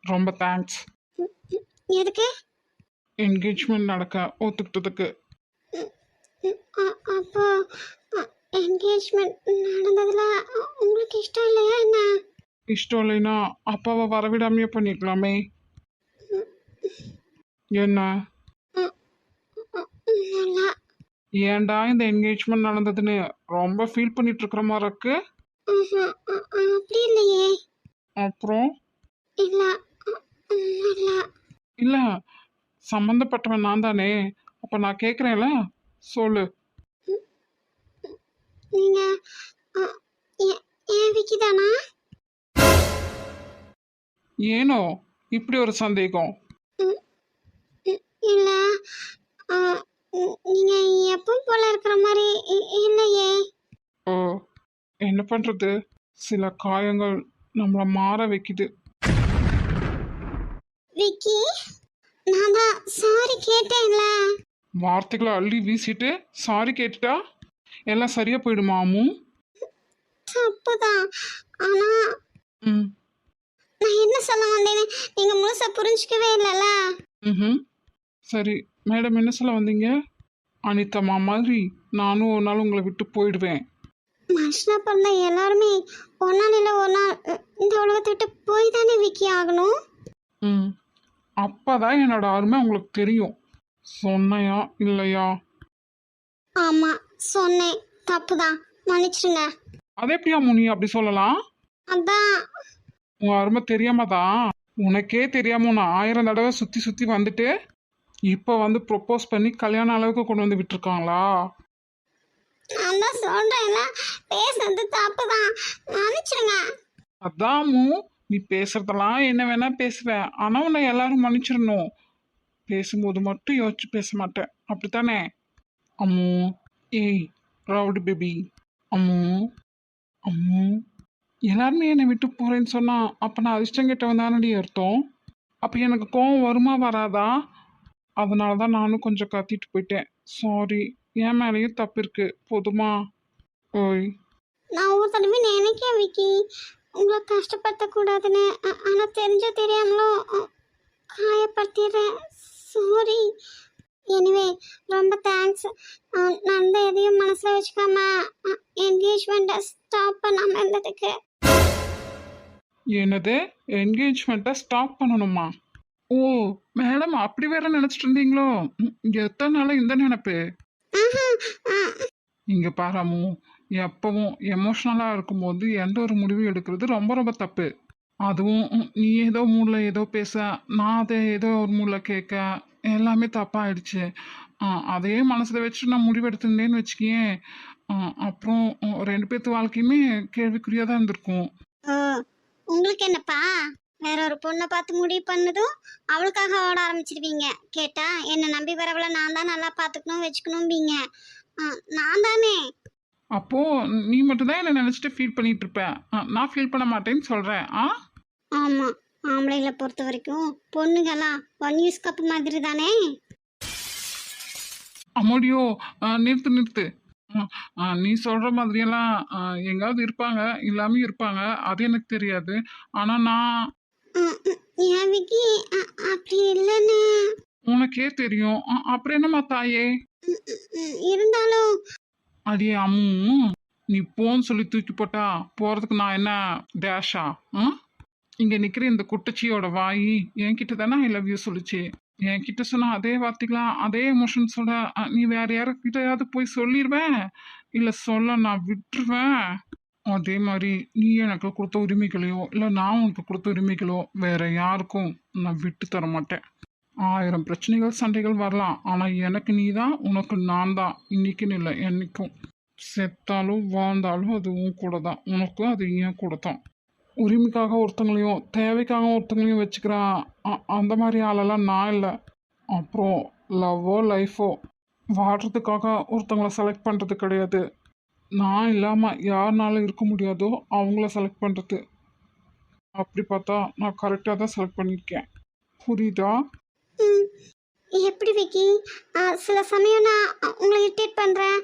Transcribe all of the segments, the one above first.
ரொம்ப தேங்க்ஸ் எதுக்கு? என்கேஜ்மெண்ட் நடக்க ஒத்துக்கிட்டதுக்கு. அப்போ என்கேஜ்மெண்ட் நடந்ததுல உங்களுக்கு இஷ்டம் இல்லையா என்ன? இஷ்டம் இல்லைன்னா அப்பாவை வரவிடாமையே பண்ணிக்கலாமே. என்ன? ஏன்டா இந்த என்கேஜ்மெண்ட் நடந்ததுன்னு ரொம்ப ஃபீல் பண்ணிட்டு இருக்கிற மாதிரி இருக்கு? அப்படி இல்லையே. அப்புறம்? இல்ல நல்லா இல்ல சம்மந்தப்பட்டவன் நான் தானே. அப்ப நான் கேக்குறேன்ல சொல்லு. நீங்க ஏன் விக்கி தானா? ஏனோ இப்படி ஒரு சந்தேகம். இல்ல. நீங்க எப்பவும் போல இருக்கிற மாதிரி இல்லையே. என்ன பண்றது? சில காயங்கள் நம்மள மாற வைக்குது. விக்கி நான் தான் சாரி கேட்டேன்ல. வார்த்தைகளை அள்ளி வீசிட்டு சாரி கேட்டுட்டா எல்லாம் சரியா போயிடுமா அம்மு? தப்புதான். ஆனா ம். நான் என்ன சொல்ல வந்தேன்னு நீங்க முழுசா புரிஞ்சுக்கவே இல்லைல்ல? ம் சரி மேடம் என்ன சொல்ல வந்தீங்க? அனிதம்மா மாதிரி நானும் ஒரு நாள் உங்களை விட்டு போயிடுவேன். மனுஷனா பிறந்த எல்லாருமே ஒரு நாள் இல்லை ஒரு நாள் அ, இந்த உலகத்தை விட்டு போய் தானே விக்கி ஆகணும்? ம் அப்பதான் என்னோட அருமை உங்களுக்கு தெரியும். சொன்னையா இல்லையா? ஆமா சொன்னேன். தப்புதான். மன்னிச்சிடுங்க. அது எப்படி அம்மு நீ அப்படி சொல்லலாம்? அதான். உன் அருமை தெரியாம தான் உனக்கே தெரியாம நான் ஆயிரம் தடவை சுத்தி சுத்தி வந்துட்டு இப்போ வந்து ப்ரொப்போஸ் பண்ணி கல்யாண அளவுக்கு கொண்டு வந்து விட்டுருக்காங்களா? நான் தான் சொல்றேன்ல பேசுறது தப்பு தான் அதான் அதாமு நீ பேசுறதெல்லாம் என்ன வேணா பேசுவ. ஆனா உன்னை எல்லாரும் மன்னிச்சிடணும். பேசும்போது மட்டும் யோசிச்சு பேச மாட்டேன். அப்படித்தானே? அம்மு. ஏய் ரவுடி பேபி அம்மு. அம்மு. எல்லாருமே என்னை விட்டு போறேன்னு சொன்னா அப்ப நான் அதிர்ஷ்டம் கெட்டவன் தானடி அர்த்தம்? அப்ப எனக்கு கோவம் வருமா வராதா? அதனால தான் நானும் கொஞ்சம் கத்திட்டு போயிட்டேன். சாரி என் மேலேயும் தப்பு இருக்கு. போதுமா? ஓய் நான் ஒரு தடவை நினைக்கேன் விக்கி. உங்களை கஷ்டப்படுத்தக்கூடாதுன்னு ஆ- ஆனா தெரிஞ்சோ தெரியாமலோ காயப்படுத்திடுறேன். சாரி எனிவே ரொம்ப தேங்க்ஸ் தான் எதையும் மனசில் வச்சுக்காம என்கேஜ்மெண்ட்டை ஸ்டாப் பண்ணாமல் இருந்ததுக்கு. என்னது? என்கேஜ்மெண்ட்டை ஸ்டாப் பண்ணணுமா? ஓ மேடம் அப்படி வேற நினைச்சிட்டு இருந்தீங்களோ? எத்தனை நாளா இந்த நினைப்பு? இங்க பாராமு எப்பவும் எமோஷ்னலா இருக்கும்போது எந்த ஒரு முடிவும் எடுக்கிறது ரொம்ப ரொம்ப தப்பு. அதுவும் நீ ஏதோ மூட்ல ஏதோ பேச நான் அதை ஏதோ ஒரு மூட்ல கேட்க எல்லாமே தப்பாயிடுச்சு. ஆ, அதே மனசில் வச்சு நான் முடிவு எடுத்திருந்தேன்னு அப்புறம் ரெண்டு பேர்த்து வாழ்க்கையுமே கேள்விக்குறியாக தான் இருந்திருக்கும். உங்களுக்கு என்னப்பா? வேற ஒரு பொண்ணை பார்த்து முடிவு பண்ணதும் அவளுக்காக ஓட ஆரம்பிச்சிருவீங்க. கேட்டா என்னை நம்பி வரவளை நான் தான் நல்லா பார்த்துக்கணும் வச்சுக்கணும்பீங்க. நான் தானே. அப்போ நீ மட்டும்தான் என்ன நினைச்சிட்டு ஃபீல் பண்ணிட்டு இருப்ப. நான் ஃபீல் பண்ண மாட்டேன்னு சொல்றேன். ஆ? ஆமாம் ஆம்பளைகளை பொறுத்த வரைக்கும் பொண்ணுங்கெல்லாம் ஒன் யூஸ் கப் மாதிரி தானே. அம்மோடியோ ஆ, நிறுத்து நிறுத்து. நீ சொல்ற மாதிரியெல்லாம் எங்காவது இருப்பாங்க இல்லாம இருப்பாங்க அது எனக்கு தெரியாது. ஆனா நான் அப்படி இல்லைன்னு. உனக்கே தெரியும். அப்புறம் என்னம்மா தாயே? இருந்தாலும். அடியே அம்மு நீ போன்னு சொல்லி தூக்கி போட்டா போறதுக்கு நான் என்ன டேஷா இங்க நிக்கிற இந்த குட்டச்சியோட வாய் என்கிட்ட தானே ஐ லவ் யூ சொல்லுச்சு. என்கிட்ட சொன்ன அதே வார்த்தைகளா அதே எமோஷன்ஸோட நீ வேற யாருக்கிட்டயாவது போய் சொல்லிடுவேன் இல்ல சொல்ல நான் விட்டுருவேன் அதே மாதிரி நீ எனக்கு கொடுத்த உரிமைகளையோ இல்லை நான் உனக்கு கொடுத்த உரிமைகளோ வேற யாருக்கும் நான் விட்டு தர மாட்டேன். ஆயிரம் பிரச்சனைகள் சண்டைகள் வரலாம். ஆனால் எனக்கு நீ தான் உனக்கு நான் தான் இன்னைக்குன்னு இல்லை என்னைக்கும். செத்தாலும் வாழ்ந்தாலும் அது உன் கூட தான் உனக்கும் அது ஏன் கூட தான் உரிமைக்காக ஒருத்தங்களையும் தேவைக்காக ஒருத்தங்களையும் வச்சுக்கிற அ- அந்த மாதிரி ஆளெல்லாம் நான் இல்லை. அப்புறம் லவ்வோ லைஃபோ வாடுறதுக்காக ஒருத்தங்களை செலக்ட் பண்ணுறது கிடையாது. நான் இல்லாமல் யாருனால இருக்க முடியாதோ அவங்கள செலக்ட் பண்ணுறது அப்படி பார்த்தா நான் கரெக்டாக தான் செலக்ட் பண்ணியிருக்கேன் புரியுதா? எப்படி விக்கி? சில சமயம் நான் உங்களை இரிட்டேட் பண்ணுறேன்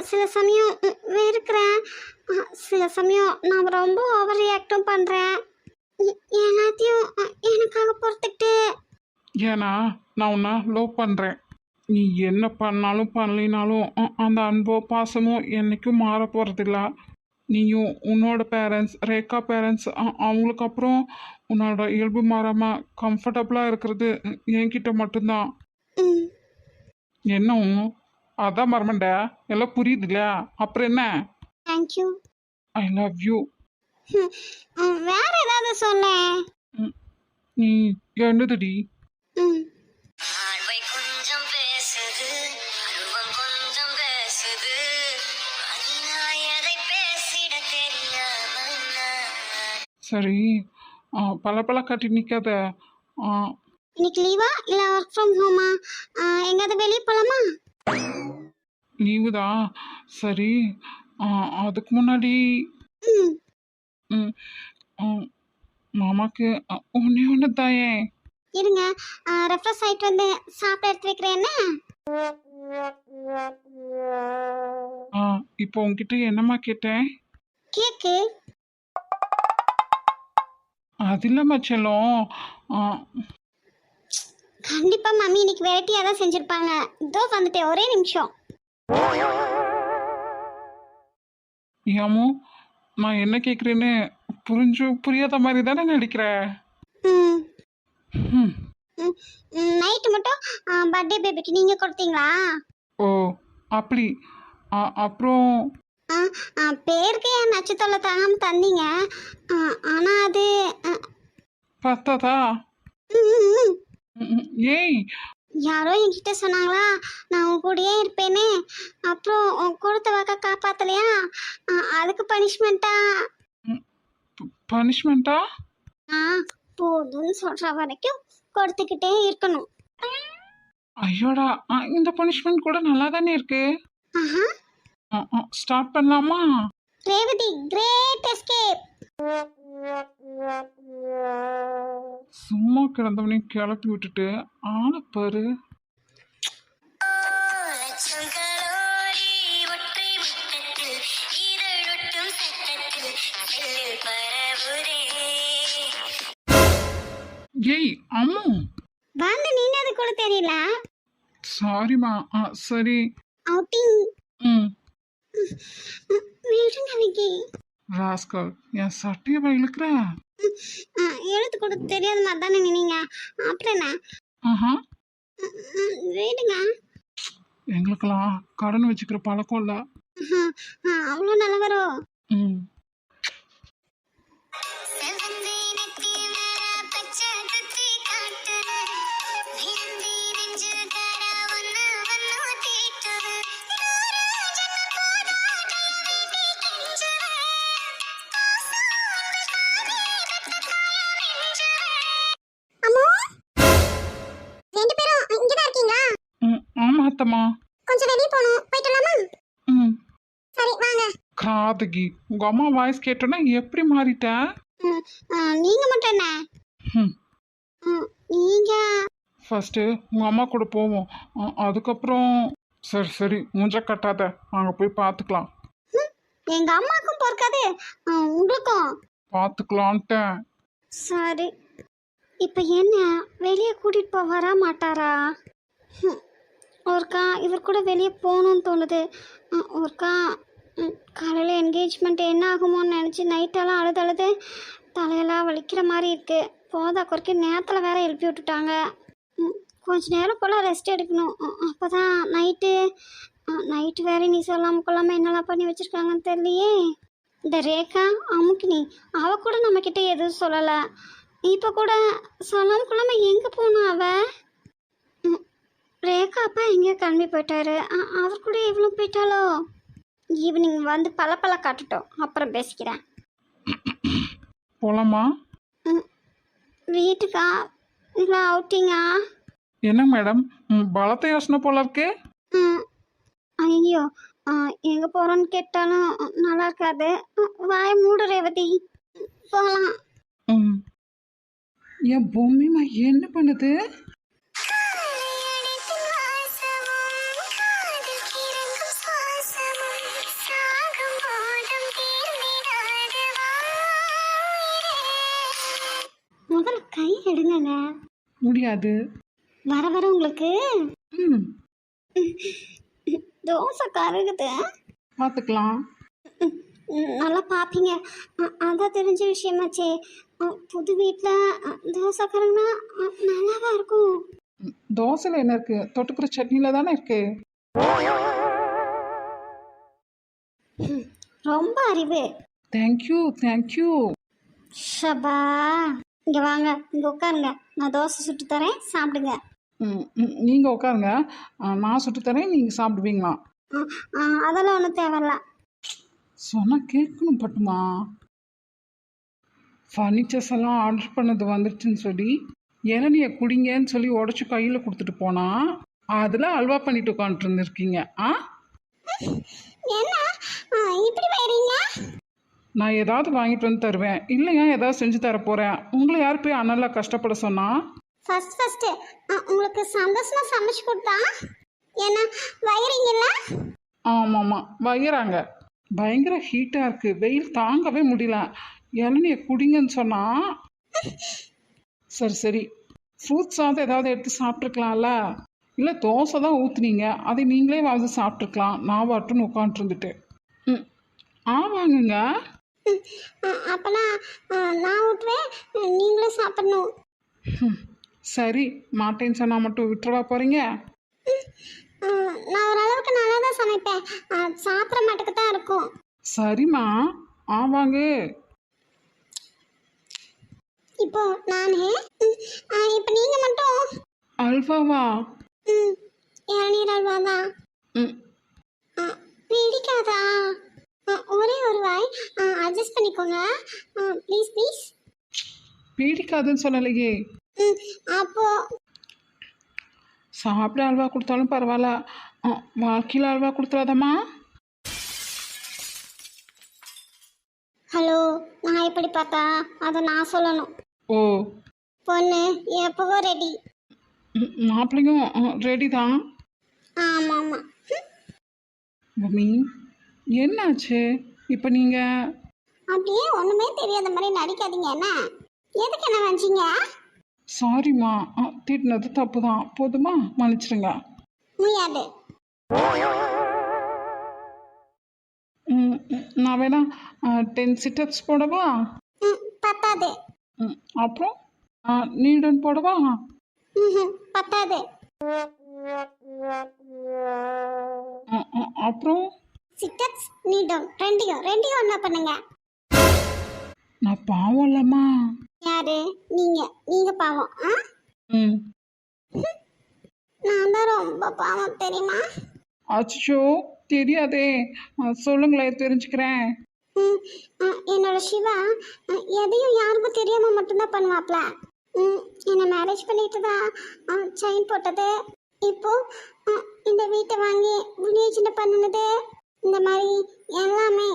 சில சமயம் வெறுக்கிறேன் சில சமயம் நான் ரொம்ப ஓவர் ரியாக்டும் பண்ணுறேன் எல்லாத்தையும் எனக்காக பொறுத்துக்கிட்டு. ஏன்னா நான் உன்னை லவ் பண்ணுறேன் நீ என்ன பண்ணாலும் பண்ணலினாலும் அந்த அன்போ பாசமோ என்றைக்கும் மாற போகிறதில்ல நீயும் உன்னோட பேரண்ட்ஸ் ரேகா பேரண்ட்ஸ் அவங்களுக்கு அப்புறம் உன்னோட இயல்பு மாறாமல் கம்ஃபர்டபுளாக இருக்கிறது என்கிட்ட மட்டும்தான். ம். என்ன உம்? அதான் மரமண்ட? எல்லாம் புரியுது இல்லையா அப்புறம் என்ன? தேங்க்யூ ஐ லவ் யூ வேற ஏதாவது சொல்ல நீ என்னதுடி? ம். சரி பல கட்டி நிற்காத இன்னைக்கு லீவா இல்ல ஒர்க் ஃப்ரம் ஹோமா எங்காவது வெளியே போலாமா? லீவு தான். சரி அதுக்கு முன்னாடி மாமாக்கு ஒண்ணே ஒன்று தாயே. இருங்க ரெஃப்ரெஷ் ஆயிட்டு வந்து சாப்பிட எடுத்து வைக்கிறேன் என்ன? ஆ இப்போ உங்ககிட்ட என்னம்மா கேட்டேன்? கேக்கு. அது இல்லைம்மா செல்லம் ஆ, கண்டிப்பா மம்மி இன்னைக்கு வெரைட்டியா தான் செஞ்சிருப்பாங்க. இதோ வந்துட்டேன் ஒரே நிமிஷம். ஏமோ நான் என்ன கேட்குறேன்னு புரிஞ்சு புரியாத மாதிரி தானே நடிக்கிறேன் ம். ம். நைட்டு மட்டும் பர்த்டே பேபிக்கு நீங்க கொடுத்தீங்களா? ஓ அப்படி. ஆ, அப்புறம்? ஆ, ஆ, பேருக்கு என் நட்சத்திரம் தாங்காம தந்தீங்க? ஆ, ஆனா அது பத்தாதா. ஏய். யாரோ என்கிட்ட சொன்னாங்களா? நான் உன் கூடயே இருப்பேன்னு அப்புறம் உன் கொடுத்த வாக்க காப்பாத்தலையா? ஆ, அதுக்கு பனிஷ்மெண்ட்டா பனிஷ்மெண்ட்டா நான் போதும்னு சொல்ற வரைக்கும் கொடுத்துக்கிட்டே இருக்கணும். ஐயோடா ஆ, இந்த பனிஷ்மெண்ட் கூட நல்லா தானே இருக்கு ஸ்டார்ட் பண்ணலாமா? ரேவதி கிரேட் எஸ்கேப் சும்மா கிடந்தவனையும் கிளப்பி விட்டுட்டு ஆளை பாரு. ஏய் அம்மு. வந்து நின்னது கூட தெரியல? சாரிம்மா ஆ சரி. அவுட்டிங் ம். விடுங்க விக்கி ராஸ்கல் என் சட்டையை இழுக்கிற? ஆ, எழுத்து கூட தெரியாத மாதிரி தானே நின்னீங்க. அப்புறம் என்ன? ஆஹா. விடுங்க எங்களுக்கெல்லாம் கடன் வச்சுக்கிற பழக்கம் இல்லை. அவ்வளோ நல்லவரோ ம். அத்தம்மா கொஞ்சம் வெளியே போகணும். போயிட்டு வரலாமா ம். சரி வாங்க. காதகி உங்க அம்மா வாய்ஸ் கேட்டோன்னா எப்படி மாறிட்ட ம், ஆ, நீங்க மட்டும் என்ன? ம். ம், நீங்க? ஃபர்ஸ்ட்டு உங்க அம்மா கூட போவோம். அ- அதுக்கப்புறம் சரி சரி மூஞ்ச கட்டாத. அங்கே போய் பார்த்துக்கலாம் எங்க அம்மாக்கும் பொறுக்காது. ஆ, உங்களுக்கும்? பார்த்துக்கலான்ட்டேன் சரி. இப்போ என்ன? வெளியே கூட்டிட்டு போவாரா மாட்டாரா? ஹம், ஒருக்கா இவர் கூட வெளியே போகணும்னு தோணுது. ஒருக்கா ம், காலையில் என்கேஜ்மெண்ட் என்ன ஆகுமோன்னு நினச்சி நைட்டெல்லாம் அழுது அழுது தலையெல்லாம் வலிக்கிற மாதிரி இருக்குது போதா குறைக்க நேரத்தில் வேற எழுப்பி விட்டுட்டாங்க. ம், கொஞ்ச நேரம் போல் ரெஸ்ட் எடுக்கணும். அப்போ தான் நைட்டு நைட்டு வேறே நீ சொல்லாமல் கொள்ளாமல் என்னெல்லாம் பண்ணி வச்சுருக்காங்கன்னு தெரியலையே. இந்த ரேகா அமுக்கினி அவ கூட நம்மக்கிட்ட எதுவும் சொல்லலை. இப்போ கூட சொல்லாமல் கொள்ளாமல் எங்கே போனா அவள் ரேகா அப்பா எங்கேயோ கிளம்பி போயிட்டாரு அவர் கூட இவ்வளோ போயிட்டாலோ ஈவினிங் வந்து பல பல காட்டுட்டோம். அப்புறம் பேசிக்கிறேன். போலாமா? வீட்டுக்கா? இல்லை அவுட்டிங்கா? என்ன மேடம்? பலத்த யோசனை போல இருக்கு. ஐயோ எங்கே போகிறோன்னு கேட்டாலும் நல்லா இருக்காது. வாய மூடு ரேவதி. போகலாம். ம். என் பொம்மைமா என்ன பண்ணுது? முடியாது. வர வர உங்களுக்கு? ம். தோசை கருகுது. பார்த்துக்கலாம். நல்லா பார்ப்பீங்க. அதான் தெரிஞ்ச விஷயமாச்சே புது வீட்டில் தோசை கருகுனா அ, நல்லாவா இருக்கும்? தோசையில் என்ன இருக்கு? தொட்டுக்கிற சட்னியில் தானே இருக்கு? ரொம்ப அறிவு. தேங்க்யூ தேங்க்யூ ஷபா. இங்கே வாங்க இங்கே உட்காருங்க. நான் தோசை சுட்டு தரேன் சாப்பிடுங்க. ம் நீங்கள் உட்காருங்க. நான் சுட்டு தரேன் நீங்கள் சாப்பிடுவீங்களா? அதெல்லாம் ஒன்றும் தேவையில்ல. சொன்னால் கேட்கணும் பட்டுமா? ஃபர்னிச்சர்ஸ் எல்லாம் ஆர்டர் பண்ணது வந்துருச்சுன்னு சொல்லி இளநியை குடிங்கன்னு சொல்லி உடச்சி கையில் கொடுத்துட்டு போனா அதில் அல்வா பண்ணிட்டு உட்காந்துட்டு இருந்திருக்கீங்க. ஆ? என்ன? இப்படி வைறீங்க நான் ஏதாவது வாங்கிட்டு வந்து தருவேன். இல்லையா ஏதாவது செஞ்சு தர போகிறேன் உங்களை யார் போய் அண்ணலா கஷ்டப்பட சொன்னா? ஃபர்ஸ்ட் ஃபர்ஸ்ட் உங்களுக்கு சந்தோஷமா சமைச்சு கொடுத்தா? என்ன வயிறீங்கல்ல? ஆமாம்மா வைக்கிறாங்க பயங்கர ஹீட்டாக இருக்குது வெயில் தாங்கவே முடியல. இளநியை குடிங்கன்னு சொன்னால் சரி சரி. ஃப்ரூட்ஸாவது ஏதாவது எடுத்து சாப்பிட்ருக்கலாம்ல இல்லை தோசை தான் ஊற்றுனீங்க அதை நீங்களே வந்து சாப்பிட்ருக்கலாம் நான் வாட்டுன்னு ம் ஆமாங்கங்க ம், அ, அப்பனா நான் விட்டுறேன் நீங்களும் சாப்பிடணும். சரி மாட்டேன்னு சொன்னால் மட்டும் விட்டுறவா போகிறீங்க நான் ஓரளவுக்கு நல்லா தான் சமைப்பேன். அ, சாப்பிட்ற மாட்டுக்கு தான் இருக்கும். சரிம்மா ஆமாங்க இப்போ நானே இப்போ நீங்கள் மட்டும். அல்வாவா? ம், இளநீர் அல்வா தான் பிடிக்காதா? ஒரே ஒரு வாய். அட்ஜஸ்ட் பண்ணிக்கோங்க. ப்ளீஸ் ப்ளீஸ் பிடிக்காதுன்னு சொல்லலையே. அப்போ சாப்பிட அல்வா கொடுத்தாலும் பரவாயில்ல. வாழ்க்கையில் அல்வா கொடுத்துறாதம்மா. ஹலோ நான் எப்படி பார்த்தா அதை நான் சொல்லணும். ஓ. பொண்ணு எப்பவோ ரெடி மாப்பிள்ளையும் ரெடி தான். ஆமாம் ஆமாம் பூமி என்னாச்சு? இப்போ நீங்கள் அப்படியே ஒன்றுமே தெரியாத மாதிரி நடிக்காதீங்க என்ன? எதுக்கு என்ன வந்தீங்க சாரிம்மா ஆ, திட்டினது தப்பு தான் போதுமா? மன்னிச்சிடுங்க. முடியாது. ம், ம், நான் வேணா டென் சிட்டப்ஸ் போடவா? ம் பத்தாது. ம், அப்புறம்? நீடன் போடவா? ம்ஹும், பத்தாது. அப்புறம்? சிட்டப்ஸ் நீட்டும். ரெண்டையும் ரெண்டையும் ஒன்றா பண்ணுங்க. நான் பாவம் இல்லைம்மா. யாரு? நீங்க. நீங்க பாவம். ஆ? ம். நான் தான் ரொம்ப பாவம் தெரியுமா? அச்சோ தெரியாதே. ஆ, சொல்லுங்களேன் தெரிஞ்சுக்கிறேன். ம், ஆ, என்னோட சிவா ஆ, எதையும் யாருக்கும் தெரியாம மட்டும்தான் பண்ணுவாப்ல. ம், என்னை மேரேஜ் பண்ணிட்டு தான் செயின் போட்டது. இப்போ இந்த வீட்டை வாங்கி வில்லேஜ்ல பண்ணினது. இந்த மாதிரி எல்லாமே.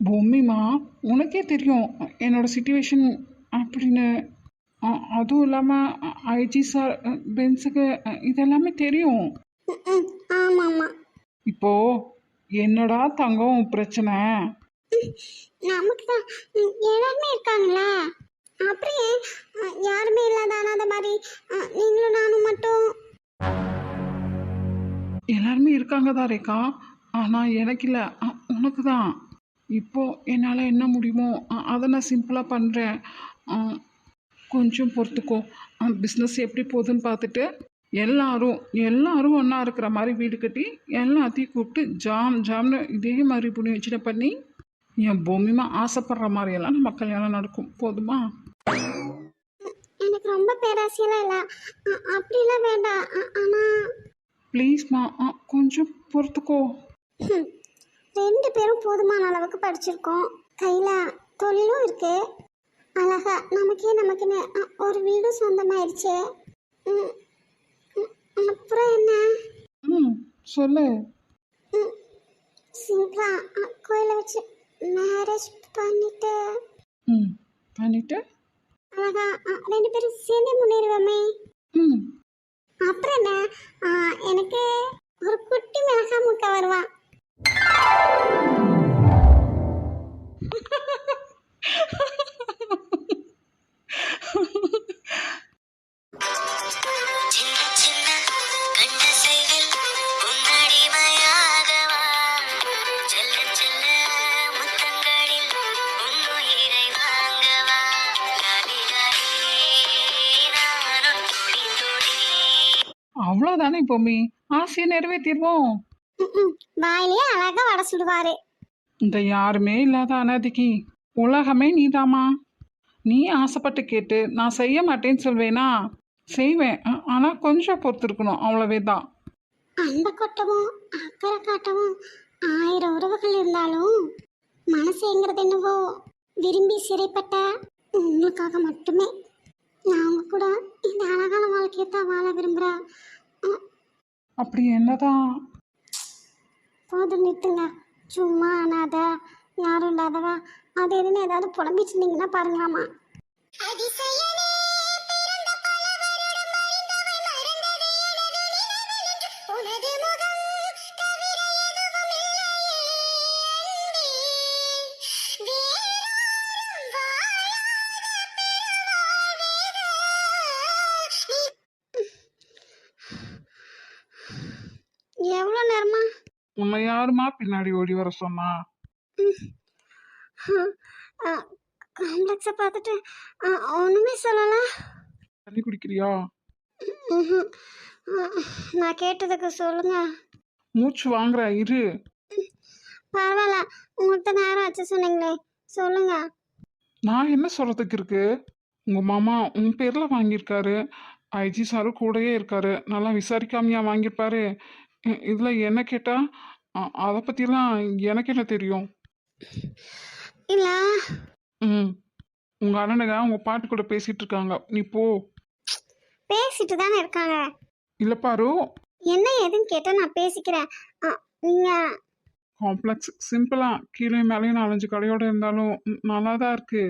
பொம்மிமா உனக்கே தெரியும் என்னோட சுச்சுவேஷன் அப்படின்னு. அதுவும் இல்லாமல் ஐஜி சார் பென்ஸுக்கு இதெல்லாமே தெரியும். ம், ம், ஆமா ஆமா இப்போ என்னடா தங்கம் பிரச்சனை? நமக்கு தான் எல்லாருமே இருக்காங்களா? ஆ, யாருமே இல்லாத அனாதை மாதிரி நீங்களும் நானும் மட்டும். எல்லாருமே இருக்காங்க தான் ரேகா. ஆனால் எனக்கு இல்லை. உனக்கு தான். இப்போது என்னால் என்ன முடியுமோ அதை நான் சிம்பிளாக பண்ணுறேன் கொஞ்சம் பொறுத்துக்கோ. பிஸ்னஸ் எப்படி போகுதுன்னு பார்த்துட்டு எல்லாரும் எல்லாரும் ஒன்றா இருக்கிற மாதிரி வீடு கட்டி எல்லாத்தையும் கூப்பிட்டு ஜாம் ஜாம்னு இதே மாதிரி புண்ணி வச்சுட்டு பண்ணி என் பொம்மிமா ஆசைப்படுற மாதிரியெல்லாம் நம்ம கல்யாணம் நடக்கும். போதுமா? எனக்கு ரொம்ப பேராசியெல்லாம் இல்லை. அப்படிலாம் வேண்டாம். ஆனால் ப்ளீஸ்மா கொஞ்சம் பொறுத்துக்கோ. ரெண்டு பேரும் போதுமான அளவுக்கு படிச்சிருக்கோம். கையில தொழிலும் இருக்கு. அழகா நமக்கே நமக்குன்னு ஒரு வீடும் சொந்தமாயிருச்சு. அப்புறம் என்ன? ம் சொல்லு. சிம்பிளா கோயிலை வச்சு மேரேஜ் பண்ணிட்டு. ம் பண்ணிட்டு? அழகா ரெண்டு பேரும் சேர்ந்தே முன்னேறுவோமே. ம் அப்புறம் என்ன? எனக்கு ஒரு குட்டி மிளகா முக்கா வருவான் அவ்வளவுதானே பொம்மி ஆசையை நிறைவேற்றிடுவோம் ம்ம். வாயிலேயே அழகா வடை சுடுவாரு. இந்த யாருமே இல்லாத அனாதிக்கு. உலகமே நீதாம்மா. நீ ஆசைப்பட்டு கேட்டு நான் செய்ய மாட்டேன்னு சொல்வேனா? செய்வேன். ஆ- ஆனா கொஞ்சம் பொறுத்திருக்கணும். அவ்வளவே தான். அன்பை கொட்டவும் அக்கறை காட்டவும் ஆயிரம் உறவுகள் இருந்தாலும் மனசுங்கிறது என்னவோ? விரும்பி சிறைப்பட்ட உங்களுக்காக மட்டுமே. நான் உங்க கூட இந்த அழகான வாழ்க்கையை தான் வாழ விரும்புகிறேன் அப்படி என்னதான்? போதும் நிறுத்துங்க. சும்மா அனாத யாரும் இல்லாதவ? அது எதுன்னு ஏதாவது புலம்பிட்டு இருந்தீங்கன்னா பாருங்களாமா. அதிசயனே யாருமா பின்னாடி ஓடி வர சொன்னா? காம்ப்ளெக்ஸை பார்த்துட்டு ஒண்ணுமே சொல்லலை. தண்ணி குடிக்கிறியா? நான் கேட்டதுக்கு சொல்லுங்க. மூச்சு வாங்குற இரு. பரவாயில்ல. உங்கள்கிட்ட நேரம் ஆச்சு சொன்னீங்களே. சொல்லுங்க. நான் என்ன சொல்றதுக்கு இருக்கு? உங்க மாமா உன் பேர்ல வாங்கியிருக்காரு. ஐஜி சாரு கூடயே இருக்காரு. நல்லா விசாரிக்காமையா வாங்கியிருப்பாரு. இதுல என்ன கேட்டா அ- அதை பத்திலாம் எனக்கு என்ன தெரியும்? இல்ல. ம். உங்க அண்ணனுங்க உங்க பாட்டு கூட பேசிட்டு இருக்காங்க நீ போ. பேசிட்டு தானே இருக்காங்க. இல்ல பாரு. என்ன ஏதுன்னு கேட்டா நான் பேசிக்கிறேன். ஆ, நீங்க காம்ப்ளெக்ஸ். சிம்பிளா. கீழே மேலேயும் நாலஞ்சு கடையோட இருந்தாலும் நல்லா தான் இருக்கு.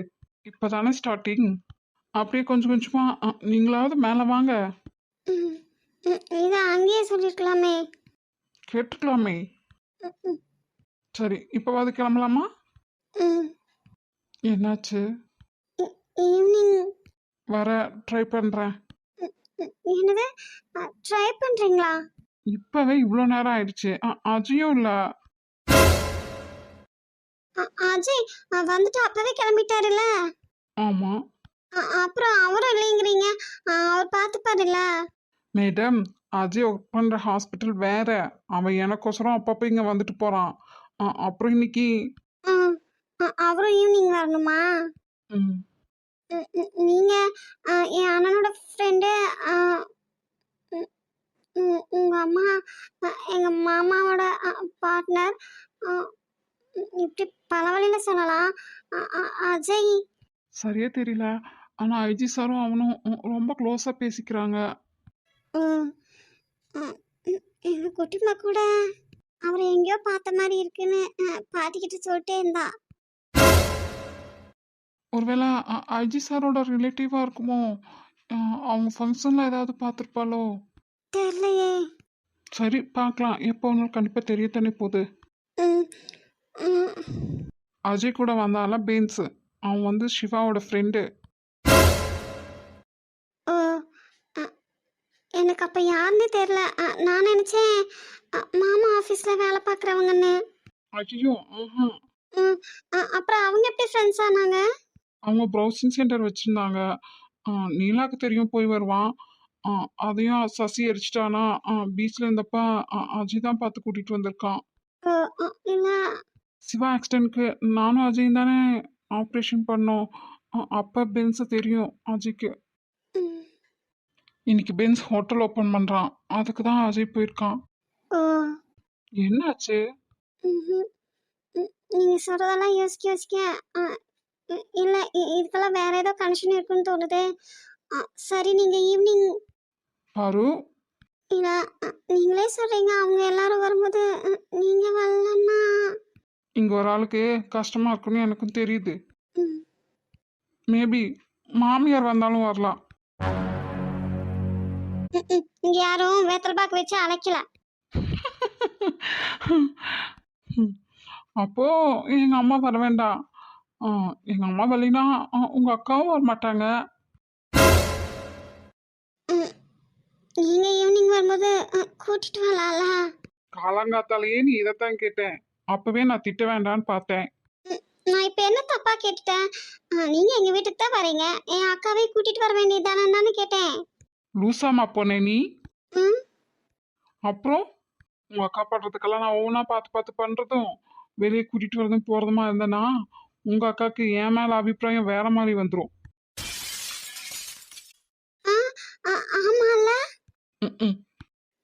இப்பதானே ஸ்டார்டிங் அப்படியே கொஞ்சம் கொஞ்சமா அ, நீங்களாவது மேலே வாங்க. இதை அங்கேயே சொல்லிருக்கலாமே. கேட்டுக்கலாமே. சரி இப்போவாது கிளம்பலாமா? ம். என்னாச்சு? ஈவினிங் வர ட்ரை பண்ணுறேன் என்னது? ட்ரை பண்றீங்களா? இப்போவே இவ்வளோ நேரம் ஆயிடுச்சு. அஜயும் இல்லை? அஜய் வந்துட்டு அப்பவே கிளம்பிட்டாருல்ல? ஆமாம் அப்புறம் அவரும் இல்லைங்கிறீங்க. அவர் பார்த்துப்பாருல்ல? மேடம் அஜய் ஒர்க் பண்ணுற ஹாஸ்பிட்டல் வேற. அவன் எனக்கோசரம் அப்பப்போ இங்கே வந்துட்டு போகிறான் அப்புறம் இன்னைக்கு அவரும் ஈவினிங் வரணுமா? நீங்க என் அண்ணனோட ஃப்ரெண்டு உங்க அம்மா எங்க மாமாவோட பார்ட்னர் இப்படி பல வழியில சொல்லலாம். அஜய். சரியா தெரியல. ஆனால் ஐஜி சாரும் அவனும் ரொம்ப க்ளோஸாக பேசிக்கிறாங்க. ம், ம், ம், எங்க குட்டிமா கூட? அவரை எங்கேயோ பார்த்த மாதிரி இருக்குன்னு பாட்டிக்கிட்ட சொல்லிட்டே இருந்தா. ஒருவேளை ஐஜி சாரோட ரிலேட்டிவாக இருக்குமோ? அவங்க ஃபங்க்ஷனில் ஏதாவது பார்த்துருப்பாளோ? தெரியலையே. சரி பார்க்கலாம். எப்போ ஒன்றும் கண்டிப்பாக தெரியத்தானே போகுது. ம், ம். அஜய் கூட வந்தால பீன்ஸு. அவன் வந்து சிவாவோட ஃப்ரெண்டு அப்போ யாருன்னே தெரில நான் நினச்சேன் மாமா ஆஃபீஸில் வேலை பார்க்குறவங்கன்னு. ஐயோ அப்புறம் அவங்க எப்படி ஃப்ரெண்ட்ஸ் ஆனாங்க? அவங்க ப்ரௌசிங் சென்டர் வச்சுருந்தாங்க. நீலாக்கு தெரியும் போய் வருவான். அதையும் சசி அடிச்சிட்டானா பீச்சில் இருந்தப்ப அஜய் தான் பார்த்து கூட்டிகிட்டு வந்திருக்கான். சிவா ஆக்சிடென்ட்க்கு நானும் அஜயும் தானே ஆப்ரேஷன் பண்ணோம். அப்போ பென்ஸை தெரியும் அஜய்க்கு இன்னைக்கு பென்ஸ் ஹோட்டல் ஓப்பன் பண்ணுறான் அதுக்கு தான் அஜய் போயிருக்கான். என்னாச்சு? ம்ஹும். ம், நீங்க சொல்றதெல்லாம் யோசிக்க யோசிக்க இல்ல இதுக்கெல்லாம் வேற ஏதோ கனெக்ஷன் இருக்குன்னு தோணுது. சரி நீங்க ஈவினிங் பாரு. இல்ல நீங்களே சொல்றீங்க அவங்க எல்லாரும் வரும்போது அ, நீங்க வரலன்னா? இங்கே ஒரு ஆளுக்கு கஷ்டமாக இருக்குன்னு எனக்கும் தெரியுது. மேபி மாமியார் வந்தாலும் வரலாம். இங்க யாரும் வேத்தல் பாக்கு வச்சு அழைக்கல. அப்போ எங்க அம்மா வர வேண்டாம் எங்க அம்மா வரலைன்னா உங்க அக்காவும் வர மாட்டாங்க. நீங்க ஈவினிங் வரும்போது கூட்டிட்டு வரலாம்ல காலங்காத்தாலேயே நீ இதைத்தான் கேட்டேன். அப்பவே நான் திட்ட வேண்டான்னு பார்த்தேன். நான் இப்ப என்ன தப்பா கேட்டுட்டேன்? நீங்க எங்க வீட்டுக்கு தான் வரீங்க. என் அக்காவை கூட்டிட்டு வர வேண்டியதானு கேட்டேன். லூசாமா போனே நீ? அப்புறம் உங்க அக்கா பண்றதுக்கெல்லாம் நான் ஒவ்வொன்றா பார்த்து பார்த்து பண்றதும் வெளியே கூட்டிட்டு வரதும் போறதுமா இருந்தேன்னா உங்க அக்காவுக்கு என் மேல அபிப்பிராயம் வேற மாதிரி வந்துடும்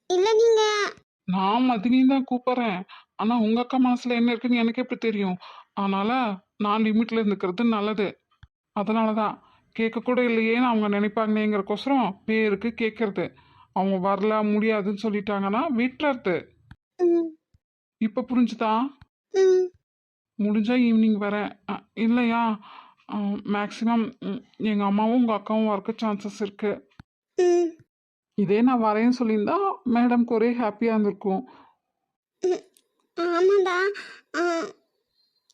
இல்ல நீங்க? நான் மதினியும் தான் கூப்பிடுறேன். ஆனா உங்க அக்கா மனசுல என்ன இருக்குன்னு எனக்கு எப்படி தெரியும்? அதனால நான் லிமிட்ல இருந்துக்கிறது நல்லது. அதனாலதான். கேட்க கூட இல்லையேன்னு அவங்க நினைப்பாங்களேங்கிறக்கோசரம் பேருக்கு கேட்கறது. அவங்க வரல முடியாதுன்னு சொல்லிட்டாங்கன்னா விட்டுறது இப்ப புரிஞ்சுதா? முடிஞ்சா ஈவினிங் வரேன். இல்லையா? மேக்ஸிமம் எங்கள் அம்மாவும் உங்கள் அக்காவும் வரக்க சான்சஸ் இருக்கு. இதே நான் வரேன்னு சொல்லியிருந்தா மேடம்க்கு ஒரே ஹாப்பியாக இருந்திருக்கும். ஆமாடா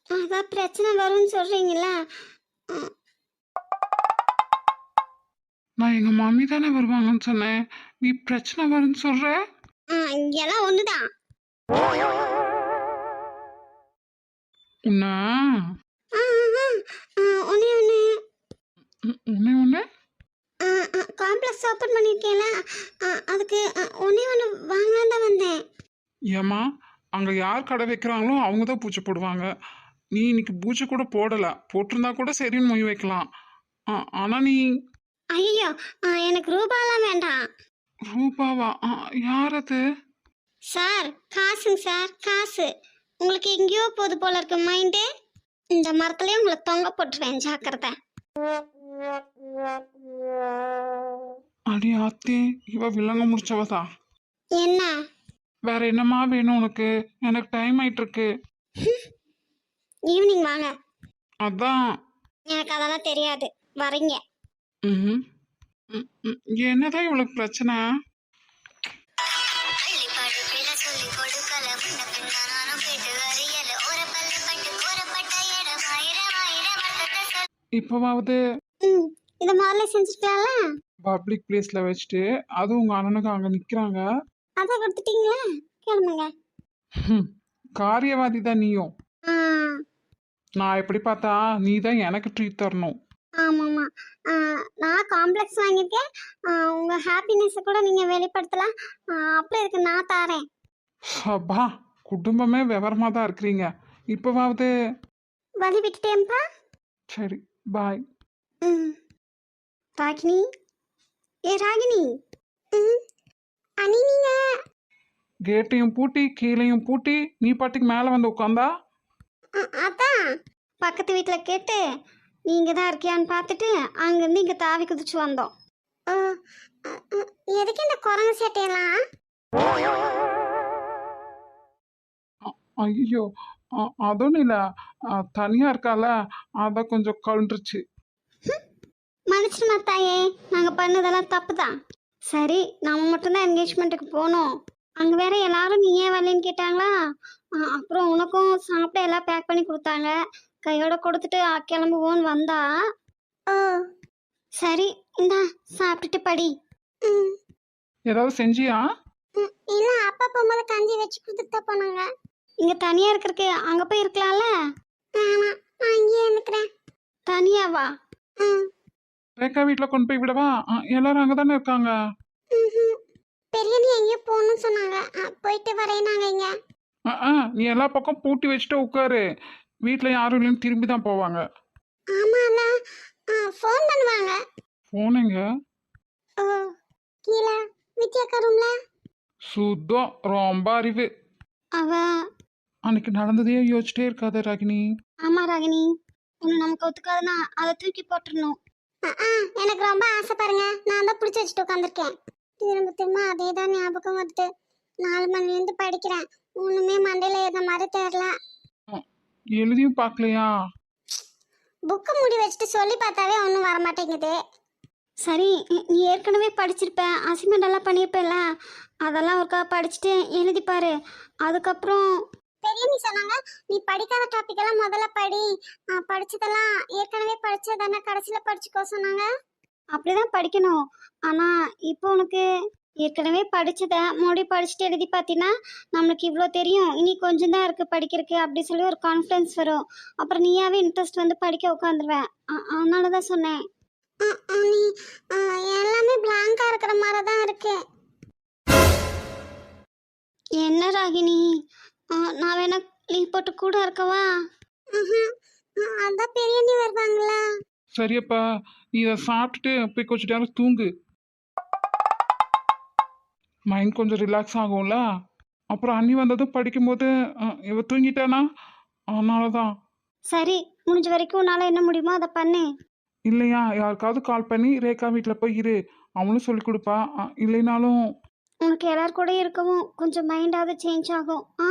அதான் பிரச்சனை வரும்னு சொல்றீங்களா ஆ, நான் எங்கள் மம்மி தானே வருவாங்கன்னு சொன்னேன். நீ பிரச்சனை வரும்னு சொல்கிற ஆ, எல்லாம் ஒண்ணுதான். உன்ன? ஆ, ஆ, ஆ, ஒண்ணே ஒண்ணு. உன்னை ஒன்று காம்ப்ளெக்ஸ் ஓப்பன் பண்ணியிருக்கேன்ல அதுக்கு ஒண்ணே ஒன்று வாங்கலாம் தான் வந்தேன். ஏம்மா அங்கே யார் கடை வைக்கிறாங்களோ அவங்க தான் பூஜை போடுவாங்க. நீ இன்னைக்கு பூஜை கூட போடலை. போட்டிருந்தா கூட சரின்னு மொய் வைக்கலாம். ஆனால் நீ ஐயோ எனக்கு ரூபாலாம் வேண்டாம். ரூபாவா? யார் அது சார் காசுங்க சார் காசு. உங்களுக்கு எங்கேயோ போகுது போல இருக்கு மைண்டு. இந்த மரத்துலயே உங்களை தொங்க போட்டுருவேன் ஜாக்கிரதை. அடி ஆத்தி இவ விலங்க முடிச்சவதா? என்ன? வேற என்னம்மா வேணும் உனக்கு? எனக்கு டைம் ஆயிட்டு இருக்கு ஈவினிங் வாங்க. அதான். எனக்கு அதெல்லாம் தெரியாது. வரீங்க. ம்ஹும். ம், ம். என்னதான் இவளுக்கு பிரச்சனை? பள்ளிப்பாடுகளை சொல்லிக் கொடுக்கல முன்ன பின்ன நானும் கேட்டு அறியல ஒரு பள்ளி பட்டு கூறப்பட்ட இடம் ஆயிரம் ஆயிரம் அர்த்தத்தை சொல் இப்போவாவது ம் இதை முதல்ல பப்ளிக் பிளேஸ்ல வச்சுட்டு அதுவும் உங்க அண்ணனுக்கு அங்க நிக்கிறாங்க. அதை கொடுத்துட்டீங்களா? கிளம்புங்க ஹம். காரியவாதி தான் நீயும். ஆ. நான் எப்படி பார்த்தா நீ தான் எனக்கு ட்ரீட் தரணும். ஆமாம்மா. நான் காம்ப்ளெக்ஸ் வாங்கியிருக்கேன். ஆ, உங்க ஹாப்பினஸை கூட நீங்க வெளிப்படுத்தலாம். ஆ, அப்புறம் இதுக்கு நான் தாரேன். அப்பா குடும்பமே விவரமா தான் இருக்கிறீங்க. இப்போவாவது வழி விட்டுட்டேன்ப்பா. சரி பாய் ம். ராகினி? ஏ ராகினி? ம். அனி நீங்க? கேட்டையும் பூட்டி கீழையும் பூட்டி நீ பாட்டுக்கு மேலே வந்து உட்காந்தா? அதான். பக்கத்து வீட்டில் கேட்டு நீங்க தான் இருக்கியான்னு பார்த்துட்டு அங்கேருந்து இங்கே தாவி குதிச்சு வந்தோம். எதுக்கு இந்த குரங்கு சேட்டையெல்லாம்? ஐயோ அதுவும் இல்லை. தனியாக இருக்கால அதான் கொஞ்சம் கழுண்டுருச்சு மன்னிச்சிருமா தாயே நாங்கள் பண்ணதெல்லாம் தப்பு தான் சரி நம்ம மட்டும்தான் என்கேஜ்மெண்ட்டுக்கு போனோம். அங்கே வேற எல்லாரும் நீ ஏன் வரலன்னு கேட்டாங்களா? அப்புறம் உனக்கும் சாப்பிட எல்லாம் பேக் பண்ணி கொடுத்தாங்க. கையோட கொடுத்துட்டு ஆ, கிளம்புவோன்னு வந்தா? ஓ சரி இந்தா சாப்பிட்டுட்டு படி. ம். ஏதாவது செஞ்சியா? இல்ல அப்பா போகும்போது கஞ்சி வச்சு கொடுத்துட்டு தான் போனாங்க. இங்க தனியா இருக்கிறதுக்கு அங்க போய் இருக்கலாம்ல? ஆமா நான் இங்கேயே இருந்துக்கிறேன். தனியாவா? ரேக்கா வீட்டில் கொண்டு போய் விடவா? ஆ, எல்லாரும் அங்கே தானே இருக்காங்க? பெரியனி எங்கேயோ போகணும்னு சொன்னாங்க. போயிட்டு வரேனாங்க இங்க. ஆ, ஆ, நீ எல்லா பக்கம் பூட்டி வச்சுட்டு உட்காரு. வீட்டில் யாரும் இல்லைன்னு திரும்பி தான் போவாங்க. ஆமால ஃபோன் பண்ணுவாங்க. போனேங்க ஓ கீழே. வித்யாக்கா ரூம்ல சுத்தம் ரொம்ப அறிவு. அவ அன்னைக்கு நடந்ததையே யோசிச்சிட்டே இருக்காத ராகினி. ஆமா ராகினி. ஒன்று நமக்கு ஒத்துக்காதுன்னா அதை தூக்கி போட்டுருணும் எனக்கு ரொம்ப ஆசை பாருங்க. நான் தான் பிடிச்சி வச்சுட்டு உட்காந்துருக்கேன் திரும்ப திரும்ப அதே தான் ஞாபகம் வருது. நாலு மணிலேருந்து படிக்கிறேன். ஒன்றுமே மண்டையில் எழுத மாதிரி தெரில எழுதியும் பார்க்கலையா புக்கு மூடி வச்சுட்டு சொல்லி பார்த்தாவே ஒன்றும் வர மாட்டேங்குது சரி நீ- ஏற்கனவே படிச்சிருப்ப அசைன்மெண்ட் எல்லாம் பண்ணியிருப்பல அதெல்லாம் ஒருக்கா படிச்சுட்டு எழுதி பாரு. அதுக்கப்புறம் பெரிய நீ சொன்னாங்க நீ படிக்காத டாபிக் எல்லாம் முதல்ல படி. படிச்சதெல்லாம் ஏற்கனவே படிச்சதானே கடைசியில் படிச்சுக்கோ சொன்னாங்க. அப்படிதான் படிக்கணும். ஆனா இப்போ உனக்கு ஏற்கனவே படிச்சத மறுபடி படிச்சுட்டு எழுதி பார்த்தீங்கன்னா நம்மளுக்கு இவ்வளோ தெரியும். இனி கொஞ்சம் தான் இருக்கு படிக்கிறதுக்கு அப்படி சொல்லி ஒரு கான்ஃபிடன்ஸ் வரும். அப்புறம் நீயாவே இன்ட்ரெஸ்ட் வந்து படிக்க உட்காந்துருவேன். அதனால தான் சொன்னேன். எல்லாமே பிளாங்கா இருக்கிற மாதிரி தான் இருக்கு. என்ன ராகினி? ஆ, நான் வேணா லீவ் போட்டு கூட இருக்கவா? அதான் பெரிய நீ வருவாங்களா? சரியப்பா நீ இதை சாப்பிட்டுட்டு போய் கொஞ்ச நேரம் தூங்கு. மைண்ட் கொஞ்சம் ரிலாக்ஸ் ஆகும்ல? அப்புறம் அண்ணி வந்ததும் படிக்கும்போது அஹ், இவ தூங்கிட்டானா? அதனால தான் சரி முடிஞ்ச வரைக்கும் உன்னால என்ன முடியுமோ அதை பண்ணு. இல்லையா? யாருக்காவது கால் பண்ணி ரேகா வீட்டில் போய் இரு. அவளும் சொல்லி கொடுப்பா. அஹ், இல்லைனாலும் உனக்கு எல்லார் கூட இருக்கவும் கொஞ்சம் மைண்டாவது சேஞ்ச் ஆகும். ஆ?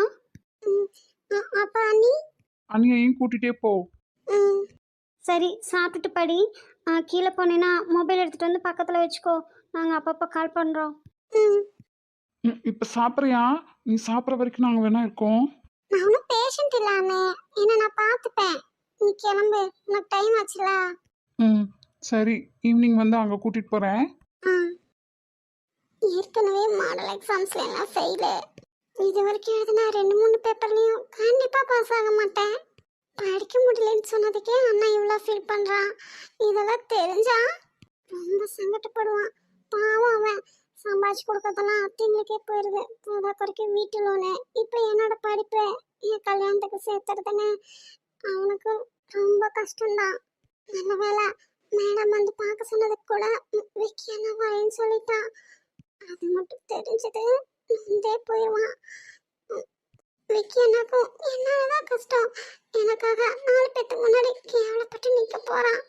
அப்பா அண்ணி? அண்ணியையும் கூட்டிகிட்டே போ. சரி சாப்பிட்டுட்டு படி. ஆ, கீழே போனேன்னா மொபைல் எடுத்துட்டு வந்து பக்கத்தில் வச்சுக்கோ. நாங்கள் அப்பப்போ கால் பண்ணுறோம் ம், இப்ப சாப்பிட்றியா? நீ சாப்பிட்ற வரைக்கும் நாங்கள் வேணா இருக்கோம். நான் ஒன்றும் பேஷண்ட் இல்லாமே என்ன நான் பார்த்துப்பேன். நீ கிளம்பு உனக்கு டைம் ஆச்சுல? ம் சரி ஈவினிங் வந்து அங்கே கூட்டிகிட்டு போகிறேன் ஏற்கனவே மாடல் எக்ஸாம்ஸ்ல எல்லாம் ஃபெயிலு இது வரைக்கும் எழுதினா ரெண்டு மூணு பேப்பர்லையும் கண்டிப்பாக பாஸ் ஆக மாட்டேன். படிக்க முடியலன்னு சொன்னதுக்கே அண்ணா இவ்வளோ ஃபீல் பண்ணுறான் இதெல்லாம் தெரிஞ்சா ரொம்ப சங்கடப்படுவான். பாவம் அவன். சம்பாதிச்சு கொடுக்கறதெல்லாம் அத்தைங்களுக்கே போயிடுது போதா குறைக்கும் வீட்டு லோனு இப்போ என்னோட படிப்பு என் கல்யாணத்துக்கு சேர்த்துறதுன்னு அவனுக்கு ரொம்ப கஷ்டம்தான். நல்ல வேலை மேடம் வந்து பார்க்க சொன்னதுக்கு கூட ம், விக்கி அண்ணா வரேன்னு சொல்லிட்டான். அது மட்டும் தெரிஞ்சது நொந்தே போயிடுவான். விக்கி அண்ணாக்கும் என்னாலதான் கஷ்டம். எனக்காக நாலு பேத்துக்கு முன்னாடி கேவலப்பட்டு நிற்க போகிறான்